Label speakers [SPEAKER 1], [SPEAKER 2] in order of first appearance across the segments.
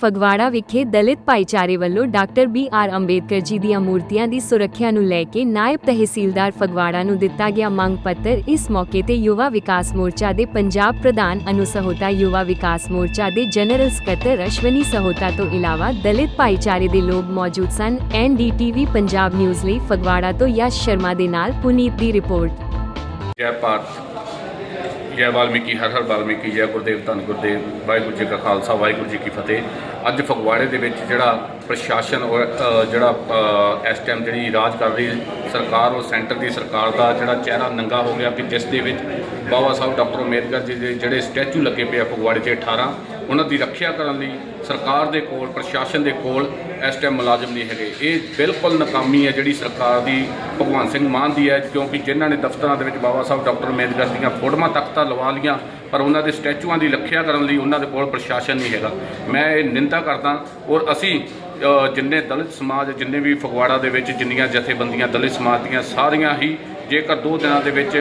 [SPEAKER 1] ਫਗਵਾੜਾ ਵਿਖੇ ਦਲਿਤ ਭਾਈਚਾਰੇ ਵੱਲੋਂ doctor B R Ambedkar ji ਦੀਆਂ ਮੂਰਤੀਆਂ ਦੀ ਸੁਰੱਖਿਆ ਨੂੰ ਲੈ ਕੇ ਨਾਇਬ ਤਹਿਸੀਲਦਾਰ ਫਗਵਾੜਾ ਨੂੰ ਦਿੱਤਾ ਗਿਆ ਮੰਗ ਪੱਤਰ। ਇਸ ਮੌਕੇ ਤੇ ਯੁਵਾ ਵਿਕਾਸ ਮੋਰਚਾ ਦੇ ਪੰਜਾਬ ਪ੍ਰਧਾਨ ਅਨੂ ਯੁਵਾ ਵਿਕਾਸ ਮੋਰਚਾ ਦੇ ਜਨਰਲ ਸਕੱਤਰ ਅਸ਼ਵਨੀ ਸਹੋਤਾ ਤੋਂ ਇਲਾਵਾ ਦਲਿਤ ਭਾਈਚਾਰੇ ਦੇ ਲੋਕ ਮੌਜੂਦ ਸਨ। ਐਨਡੀਟੀਵੀ ਪੰਜਾਬ ਨਿਊਜ਼ ਲਈ ਫਗਵਾੜਾ ਤੋਂ ਯਸ਼ ਸ਼ਰਮਾ ਦੇ ਨਾਲ ਪੁਨੀਤ ਦੀ ਰਿਪੋਰਟ।
[SPEAKER 2] ਜੈ ਭਾਰਤ। ਜੈ ਵਾਲਮੀਕੀ, ਹਰ ਹਰ ਵਾਲਮੀਕੀ, ਜੈ ਗੁਰਦੇਵ, ਧੰਨ ਗੁਰਦੇਵ, ਵਾਹਿਗੁਰੂ ਜੀ ਕਾ ਖਾਲਸਾ, ਵਾਹਿਗੁਰੂ ਜੀ ਕੀ ਫਤਿਹ। ਅੱਜ ਫਗਵਾੜੇ ਦੇ ਵਿੱਚ ਜਿਹੜਾ ਪ੍ਰਸ਼ਾਸਨ ਔਰ ਜਿਹੜਾ ਇਸ ਟਾਈਮ ਜਿਹੜੀ ਰਾਜ ਕਰ ਰਹੀ ਸਰਕਾਰ ਔਰ ਸੈਂਟਰ ਦੀ ਸਰਕਾਰ ਦਾ ਜਿਹੜਾ ਚਿਹਰਾ ਨੰਗਾ ਹੋ ਗਿਆ ਕਿ ਜਿਸ ਦੇ ਵਿੱਚ ਬਾਬਾ ਸਾਹਿਬ, ਡਾਕਟਰ ਅੰਬੇਦਕਰ ਜੀ ਦੇ ਜਿਹੜੇ ਸਟੈਚੂ ਲੱਗੇ ਪਏ ਆ ਫਗਵਾੜੇ 'ਚ 18 ਉਹਨਾਂ ਦੀ ਰੱਖਿਆ ਕਰਨ ਲਈ ਸਰਕਾਰ ਦੇ ਕੋਲ, ਪ੍ਰਸ਼ਾਸਨ ਦੇ ਕੋਲ ਇਸ ਟਾਈਮ ਮੁਲਾਜ਼ਮ ਨਹੀਂ ਹੈਗੇ। ਇਹ ਬਿਲਕੁਲ ਨਾਕਾਮੀ ਹੈ ਜਿਹੜੀ ਸਰਕਾਰ ਦੀ ਭਗਵੰਤ ਸਿੰਘ ਮਾਨ ਦੀ ਹੈ, ਕਿਉਂਕਿ ਜਿਨ੍ਹਾਂ ਨੇ ਦਫ਼ਤਰਾਂ ਦੇ ਵਿੱਚ ਬਾਬਾ ਸਾਹਿਬ, ਡਾਕਟਰ ਅੰਬੇਦਕਰ ਦੀਆਂ ਫੋਟੋਆਂ ਤੱਕ ਤਾਂ ਲਵਾ ਲੀਆਂ, ਪਰ ਉਹਨਾਂ ਦੇ ਸਟੈਚੂਆਂ ਦੀ ਰੱਖਿਆ ਕਰਨ ਲਈ ਉਹਨਾਂ ਦੇ ਕੋਲ ਪ੍ਰਸ਼ਾਸਨ ਨਹੀਂ ਹੈਗਾ। ਮੈਂ ਇਹ ਨਿੰਦਾ ਕਰਦਾ, ਔਰ ਅਸੀਂ ਜਿੰਨੇ ਦਲਿਤ ਸਮਾਜ, ਜਿੰਨੇ ਵੀ ਫਗਵਾੜਾ ਦੇ ਵਿੱਚ ਜਿੰਨੀਆਂ ਜਥੇਬੰਦੀਆਂ ਦਲਿਤ ਸਮਾਜ ਦੀਆਂ ਸਾਰੀਆਂ ਹੀ, ਜੇਕਰ ਦੋ ਦਿਨਾਂ ਦੇ ਵਿੱਚ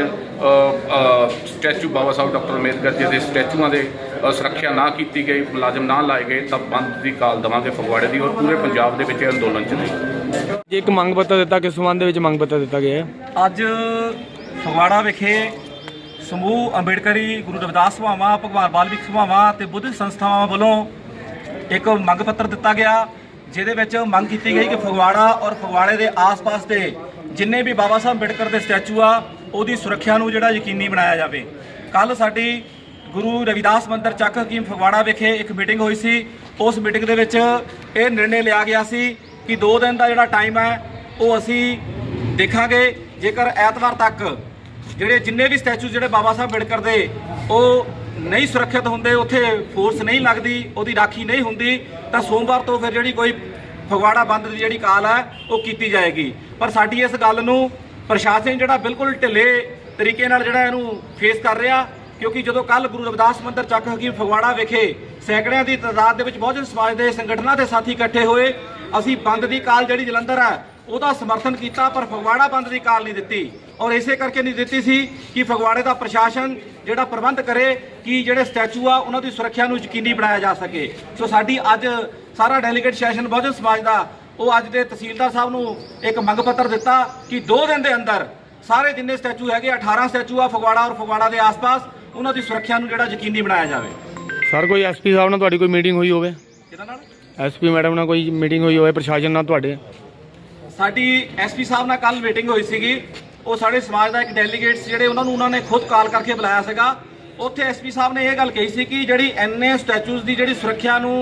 [SPEAKER 2] ਸਟੈਚੂ ਬਾਬਾ ਸਾਹਿਬ, ਡਾਕਟਰ ਅੰਬੇਦਕਰ ਜੀ ਦੇ ਸਟੈਚੂਆਂ ਦੇ ਸੁਰੱਖਿਆ ਨਾ ਕੀਤੀ ਗਈ ਮੁਲਾਜ਼ਮ ਨਾ ਲਾਏ ਗਏ ਤਾਂ ਬੰਦ ਦੀ ਕਾਲ ਦੇਵਾਂਗੇ ਫਗਵਾੜੇ ਦੀ ਔਰ ਪੂਰੇ ਪੰਜਾਬ ਦੇ ਵਿੱਚ ਇਹ ਅੰਦੋਲਨ ਚੱਲੇਗਾ
[SPEAKER 3] ਜੇ ਇੱਕ ਮੰਗ ਪੱਤਰ ਦਿੱਤਾ ਕਿਸ ਸੰਬੰਧ ਦੇ ਵਿੱਚ ਮੰਗ ਪੱਤਰ ਦਿੱਤਾ ਗਿਆ ਹੈ?
[SPEAKER 4] ਅੱਜ ਫਗਵਾੜਾ ਵਿਖੇ ਸਮੂਹ ਅੰਬੇਡਕਰੀ ਗੁਰੂ ਰਵਿਦਾਸ ਸਭਾਵਾਂ ਭਗਵਾਨ ਵਾਲਮੀਕ ਸਭਾਵਾਂ ਤੇ ਬੁੱਧ ਸੰਸਥਾਵਾਂ ਵੱਲੋਂ ਇੱਕ ਮੰਗ ਪੱਤਰ ਦਿੱਤਾ ਗਿਆ ਜਿਹਦੇ ਵਿੱਚ ਮੰਗ ਕੀਤੀ ਗਈ ਕਿ ਫਗਵਾੜਾ ਔਰ ਫਗਵਾੜੇ ਦੇ ਆਸ-ਪਾਸ ਦੇ ਜਿੰਨੇ ਵੀ ਬਾਬਾ ਸਾਹਿਬ ਅੰਬੇਡਕਰ ਦੇ ਸਟੈਚੂ ਆ ਉਹਦੀ ਸੁਰੱਖਿਆ ਨੂੰ ਜਿਹੜਾ ਯਕੀਨੀ ਬਣਾਇਆ ਜਾਵੇ। ਕੱਲ ਸਾਡੀ ਗੁਰੂ ਰਵਿਦਾਸ ਮੰਦਰ ਚੱਕ ਹਕੀਮ ਫਗਵਾੜਾ ਵਿਖੇ ਇੱਕ ਮੀਟਿੰਗ ਹੋਈ ਸੀ। ਉਸ ਮੀਟਿੰਗ ਦੇ ਵਿੱਚ ਇਹ ਨਿਰਣੇ ਲਿਆ ਗਿਆ ਸੀ ਕਿ 2 ਦਿਨ ਦਾ ਜਿਹੜਾ ਟਾਈਮ ਹੈ, ਉਹ ਅਸੀਂ ਦੇਖਾਂਗੇ। ਜੇਕਰ ਐਤਵਾਰ ਤੱਕ ਜਿਹੜੇ ਜਿੰਨੇ ਵੀ ਸਟੈਚੂ ਜਿਹੜੇ ਬਾਬਾ ਸਾਹਿਬ ਅੰਬੇਡਕਰ ਦੇ, ਉਹ ਨਹੀਂ ਸੁਰੱਖਿਅਤ ਹੁੰਦੇ, ਉੱਥੇ ਫੋਰਸ ਨਹੀਂ ਲੱਗਦੀ, ਉਹਦੀ ਰਾਖੀ ਨਹੀਂ ਹੁੰਦੀ, ਤਾਂ ਸੋਮਵਾਰ ਤੋਂ ਫਿਰ ਜਿਹੜੀ ਕੋਈ ਫਗਵਾੜਾ ਬੰਦ ਦੀ ਜਿਹੜੀ ਕਾਲ ਹੈ, ਉਹ ਕੀਤੀ ਜਾਏਗੀ। ਪਰ ਸਾਡੀ ਇਸ ਗੱਲ ਨੂੰ ਪ੍ਰਸ਼ਾਸਨ ਜਿਹੜਾ ਬਿਲਕੁਲ ਢਿੱਲੇ ਤਰੀਕੇ ਨਾਲ ਜਿਹੜਾ ਇਹਨੂੰ ਫੇਸ ਕਰ ਰਿਹਾ ਕਿਉਂਕਿ ਜਦੋਂ ਕੱਲ ਗੁਰੂ ਰਵਿਦਾਸ ਮੰਦਰ ਚੱਕ ਹਕੀਮ ਫਗਵਾੜਾ ਵਿਖੇ ਸੈਂਕੜਿਆਂ ਦੀ ਤਾਦਾਦ ਦੇ ਵਿੱਚ ਬਹੁਜਨ ਸਮਾਜ ਦੇ ਸੰਗਠਨਾਂ ਦੇ ਸਾਥੀ ਇਕੱਠੇ ਹੋਏ, ਅਸੀਂ ਬੰਦ ਦੀ ਕਾਲ ਜਿਹੜੀ ਜਲੰਧਰ ਹੈ ਉਹਦਾ ਸਮਰਥਨ ਕੀਤਾ, ਪਰ ਫਗਵਾੜਾ ਬੰਦ ਦੀ ਕਾਲ ਨਹੀਂ ਦਿੱਤੀ। ਔਰ ਇਸੇ ਕਰਕੇ ਨਹੀਂ ਦਿੱਤੀ ਸੀ ਕਿ ਫਗਵਾੜੇ ਦਾ ਪ੍ਰਸ਼ਾਸਨ ਜਿਹੜਾ ਪ੍ਰਬੰਧ ਕਰੇ ਕਿ ਜਿਹੜੇ ਸਟੈਚੂ ਆ, ਉਹਨਾਂ ਦੀ ਸੁਰੱਖਿਆ ਨੂੰ ਯਕੀਨੀ ਬਣਾਇਆ ਜਾ ਸਕੇ। ਸੋ ਸਾਡੀ ਅੱਜ ਸਾਰਾ ਡੈਲੀਗੇਟ ਸੈਸ਼ਨ ਬਹੁਜਨ ਸਮਾਜ ਦਾ, ਉਹ ਅੱਜ ਦੇ ਤਹਿਸੀਲਦਾਰ ਸਾਹਿਬ ਨੂੰ ਇੱਕ ਮੰਗ ਪੱਤਰ ਦਿੱਤਾ ਕਿ 2 ਦਿਨ ਦੇ ਅੰਦਰ ਸਾਰੇ ਜਿੰਨੇ ਸਟੈਚੂ ਹੈਗੇ 18 ਸਟੈਚੂ ਆ ਫਗਵਾੜਾ ਔਰ ਫਗਵਾੜਾ ਦੇ ਆਸ-ਪਾਸ ਉਹਨਾਂ ਦੀ ਸੁਰੱਖਿਆ ਨੂੰ ਜਿਹੜਾ ਯਕੀਨੀ ਬਣਾਇਆ ਜਾਵੇ?
[SPEAKER 3] ਸਰ ਕੋਈ ਐਸਪੀ ਸਾਹਿਬ ਨਾਲ ਤੁਹਾਡੀ ਕੋਈ ਮੀਟਿੰਗ ਹੋਈ ਹੋਵੇ?
[SPEAKER 4] ਕਿਹਨਾਂ ਨਾਲ?
[SPEAKER 3] ਐਸਪੀ ਮੈਡਮ ਨਾਲ ਕੋਈ ਮੀਟਿੰਗ ਹੋਈ ਹੋਵੇ ਪ੍ਰਸ਼ਾਸਨ ਨਾਲ ਤੁਹਾਡੇ?
[SPEAKER 4] ਸਾਡੀ ਐਸਪੀ ਸਾਹਿਬ ਨਾਲ ਕੱਲ ਮੀਟਿੰਗ ਹੋਈ ਸੀਗੀ। ਉਹ ਸਾਡੇ ਸਮਾਜ ਦਾ ਇੱਕ ਡੈਲੀਗੇਟਸ ਜਿਹੜੇ ਉਹਨਾਂ ਨੂੰ ਉਹਨਾਂ ਨੇ ਖੁਦ ਕਾਲ ਕਰਕੇ ਬੁਲਾਇਆ ਸੀਗਾ। ਉੱਥੇ ਐਸਪੀ ਸਾਹਿਬ ਨੇ ਇਹ ਗੱਲ ਕਹੀ ਸੀ ਕਿ ਜਿਹੜੀ ਐਨਏ ਸਟੈਚੂਜ਼ ਦੀ ਜਿਹੜੀ ਸੁਰੱਖਿਆ ਨੂੰ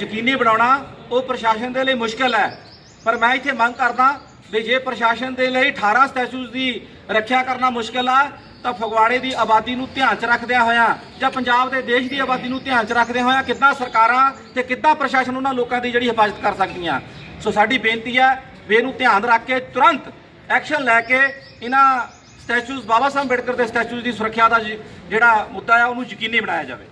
[SPEAKER 4] ਯਕੀਨੀ ਬਣਾਉਣਾ ਉਹ ਪ੍ਰਸ਼ਾਸਨ ਦੇ ਲਈ ਮੁਸ਼ਕਲ ਹੈ। ਪਰ ਮੈਂ ਇੱਥੇ ਮੰਗ ਕਰਦਾ ਵੀ ਜੇ ਪ੍ਰਸ਼ਾਸਨ ਦੇ ਲਈ 18 ਸਟੈਚੂਜ਼ ਦੀ ਰੱਖਿਆ ਕਰਨਾ ਮੁਸ਼ਕਲ ਆ, ਤਾਂ ਫਗਵਾੜੇ ਦੀ ਆਬਾਦੀ ਨੂੰ ਧਿਆਨ 'ਚ ਰੱਖਦਿਆਂ ਹੋਇਆਂ ਜਾਂ ਪੰਜਾਬ ਦੇ ਦੇਸ਼ ਦੀ ਆਬਾਦੀ ਨੂੰ ਧਿਆਨ 'ਚ ਰੱਖਦਿਆਂ ਹੋਇਆਂ ਕਿੱਦਾਂ ਸਰਕਾਰਾਂ ਤੇ ਕਿੱਦਾਂ ਪ੍ਰਸ਼ਾਸਨ ਉਹਨਾਂ ਲੋਕਾਂ ਦੀ ਜਿਹੜੀ ਹਿਫਾਜ਼ਤ ਕਰ ਸਕਦੀਆਂ? ਸੋ ਸਾਡੀ ਬੇਨਤੀ ਹੈ, ਵੀ ਇਹਨੂੰ ਧਿਆਨ ਰੱਖ ਕੇ ਤੁਰੰਤ ਐਕਸ਼ਨ ਲੈ ਕੇ ਇਹਨਾਂ ਸਟੈਚੂਜ਼, ਬਾਬਾ ਸਾਹਿਬ ਅੰਬੇਡਕਰ ਦੇ ਸਟੈਚੂਜ਼ ਦੀ ਸੁਰੱਖਿਆ ਦਾ ਜਿਹੜਾ ਮੁੱਦਾ ਹੈ ਉਹਨੂੰ ਯਕੀਨੀ ਬਣਾਇਆ ਜਾਵੇ।